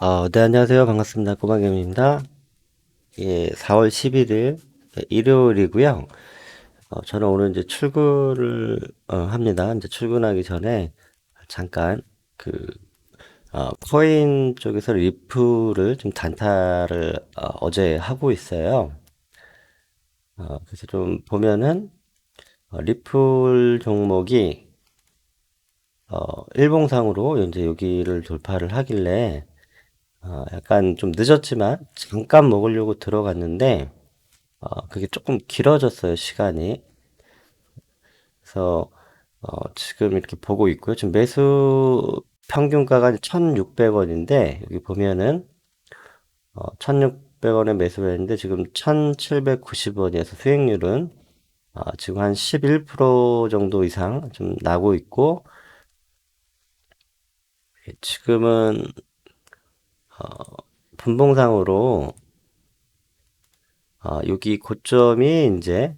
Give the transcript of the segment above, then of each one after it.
어, 네, 안녕하세요. 반갑습니다. 꼬마겸입니다. 예, 4월 11일 일요일이고요. 어, 저는 오늘 이제 출근을 어, 합니다. 이제 출근하기 전에 잠깐 그 어, 코인 쪽에서 리플을 좀 단타를 어, 제 하고 있어요. 어, 그래서 좀 보면은 어, 리플 종목이 어, 일봉상으로 이제 여기를 돌파를 하길래 어, 약간 좀 늦었지만 잠깐 먹으려고 들어갔는데 어, 그게 조금 길어졌어요, 시간이. 그래서 어, 지금 이렇게 보고 있고요. 지금 매수 평균가가 1,600원인데 여기 보면은 어, 1,600원에 매수를 했는데 지금 1,790원이어서 수익률은 어, 지금 한 11% 정도 이상 좀 나고 있고 지금은 어, 분봉상으로 어, 여기 고점이 이제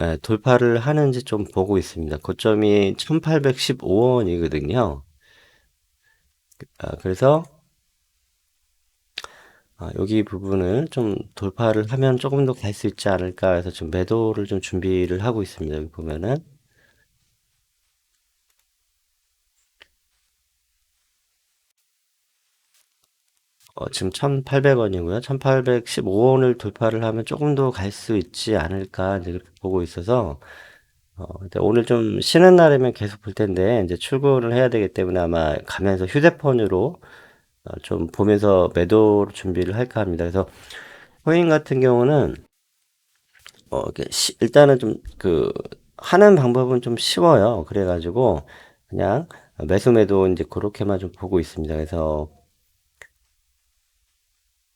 예, 돌파를 하는지 좀 보고 있습니다. 고점이 1815원이거든요. 아, 그래서 아, 여기 부분을 좀 돌파를 하면 조금 더 갈 수 있지 않을까 해서 좀 매도를 좀 준비를 하고 있습니다. 여기 보면은 어, 지금 1,800원이고요. 1,815원을 돌파를 하면 조금 더 갈 수 있지 않을까 이제 그렇게 보고 있어서 어, 오늘 좀 쉬는 날이면 계속 볼 텐데 이제 출근을 해야 되기 때문에 아마 가면서 휴대폰으로 어, 좀 보면서 매도 준비를 할까 합니다. 그래서 코인 같은 경우는 어, 일단은 좀 그 하는 방법은 좀 쉬워요. 그래가지고 그냥 매수 매도 이제 그렇게만 좀 보고 있습니다. 그래서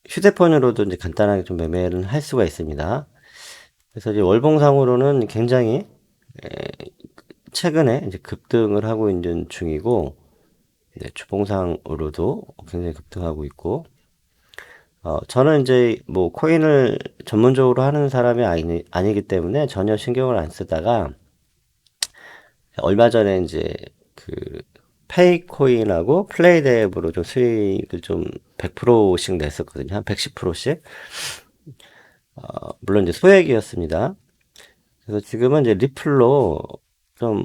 휴대폰으로도 이제 간단하게 좀 매매를 할 수가 있습니다. 그래서 이제 월봉상으로는 굉장히 최근에 이제 급등을 하고 있는 중이고, 네, 주봉상으로도 굉장히 급등하고 있고, 어, 저는 이제 뭐 코인을 전문적으로 하는 사람이 아니, 아니기 때문에 전혀 신경을 안 쓰다가 얼마 전에 이제 그 페이코인하고 플레이대앱으로 좀 수익을 좀 100%씩 냈었거든요. 한 110%씩. 어, 물론 이제 소액이었습니다. 그래서 지금은 이제 리플로 좀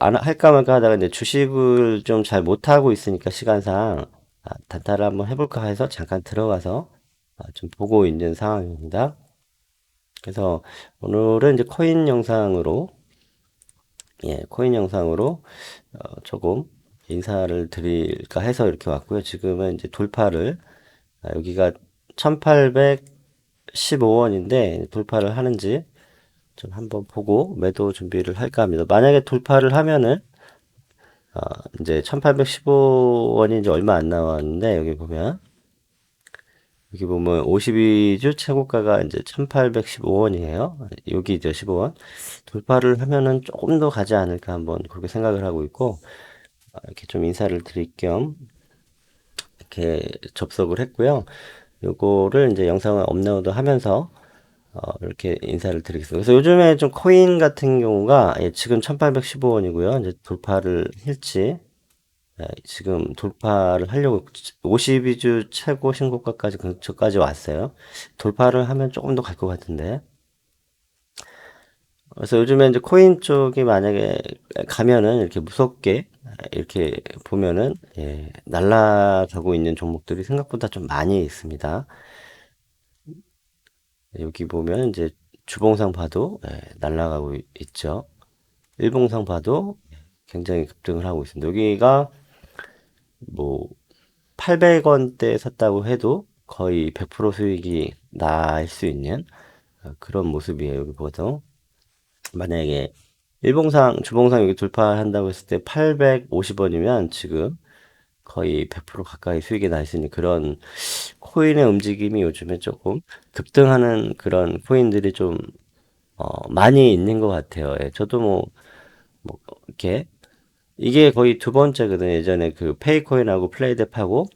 안 할까 말까 하다가 이제 주식을 좀 잘 못하고 있으니까 시간상 아, 단타를 한번 해볼까 해서 잠깐 들어가서 아, 좀 보고 있는 상황입니다. 그래서 오늘은 이제 코인 영상으로 예, 코인 영상으로 어, 조금 인사를 드릴까 해서 이렇게 왔고요. 지금은 이제 돌파를 아, 여기가 1815원인데 돌파를 하는지 좀 한번 보고 매도 준비를 할까 합니다. 만약에 돌파를 하면은 어, 이제 1815원이 이제 얼마 안 나왔는데 여기 보면 여기 보면 52주 최고가가 이제 1815원이에요. 여기 이제 15원. 돌파를 하면은 조금 더 가지 않을까 한번 그렇게 생각을 하고 있고 어, 이렇게 좀 인사를 드릴 겸 이렇게 접속을 했고요. 요거를 이제 영상을 업로드 하면서 어, 이렇게 인사를 드리겠습니다. 그래서 요즘에 좀 코인 같은 경우가 예, 지금 1815원이고요. 이제 돌파를 할지 예, 지금 돌파를 하려고 52주 최고 신고가까지 근처까지 왔어요. 돌파를 하면 조금 더 갈 것 같은데. 그래서 요즘에 이제 코인 쪽이 만약에 가면은 이렇게 무섭게 이렇게 보면은 예, 날라가고 있는 종목들이 생각보다 좀 많이 있습니다. 여기 보면 이제 주봉상 봐도 예, 날아가고 있죠. 일봉상 봐도 굉장히 급등을 하고 있습니다. 여기가 뭐 800원대 샀다고 해도 거의 100% 수익이 날 수 있는 어, 그런 모습이에요. 여기 보통 만약에 일봉상 주봉상 여기 돌파한다고 했을 때 850원이면 지금 거의 100% 가까이 수익이 나 있으니 그런 코인의 움직임이 요즘에 조금 급등하는 그런 코인들이 좀 어, 많이 있는 것 같아요. 예, 저도 뭐, 뭐 이렇게 이게 거의 두 번째거든요. 예전에 그 페이코인하고 플레이뎁하고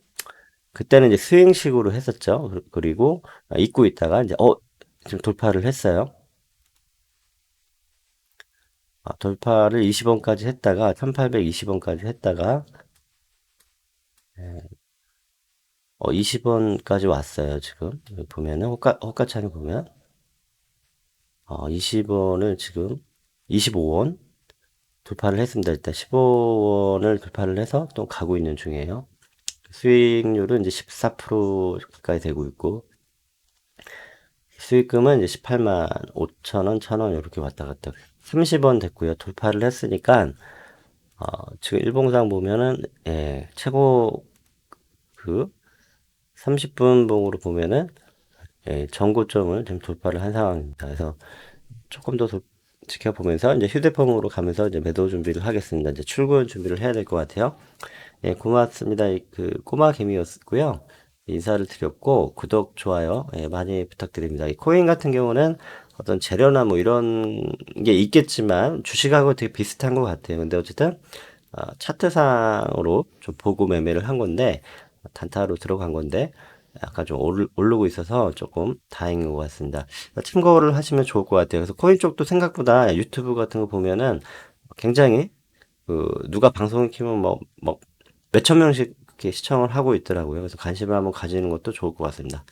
그때는 이제 스윙식으로 했었죠. 그리고 잊고 있다가 이제 어 지금 돌파를 했어요. 아, 돌파를 20원까지 했다가 1820원까지 했다가 예, 어, 20원까지 왔어요, 지금. 여기 보면은, 호가, 호가창에 보면, 어, 20원을 지금 25원 돌파를 했습니다. 일단 15원을 돌파를 해서 또 가고 있는 중이에요. 수익률은 이제 14% 가까이 되고 있고, 수익금은 이제 18만 5천 원, 1천 원 이렇게 왔다 갔다 30원 됐고요. 돌파를 했으니까 어, 지금 일봉상 보면은 예, 최고 그 30분 봉으로 보면은 예, 전고점을 지금 돌파를 한 상황입니다. 그래서 조금 더 도- 지켜보면서 이제 휴대폰으로 가면서 이제 매도 준비를 하겠습니다. 이제 출근 준비를 해야 될 것 같아요. 예, 고맙습니다. 이- 그 꼬마 개미였고요. 인사를 드렸고 구독, 좋아요 예, 많이 부탁드립니다. 이 코인 같은 경우는 어떤 재료나 뭐 이런 게 있겠지만 주식하고 되게 비슷한 것 같아요. 근데 어쨌든 어, 차트상으로 좀 보고 매매를 한 건데 단타로 들어간 건데 약간 좀 오르, 오르고 있어서 조금 다행인 것 같습니다. 참고를 하시면 좋을 것 같아요. 그래서 코인 쪽도 생각보다 유튜브 같은 거 보면은 굉장히 그 누가 방송을 키면 뭐, 뭐 몇천 명씩 이렇게 시청을 하고 있더라고요. 그래서 관심을 한번 가지는 것도 좋을 것 같습니다.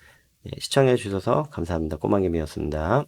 예, 시청해 주셔서 감사합니다. 꼬마김이었습니다.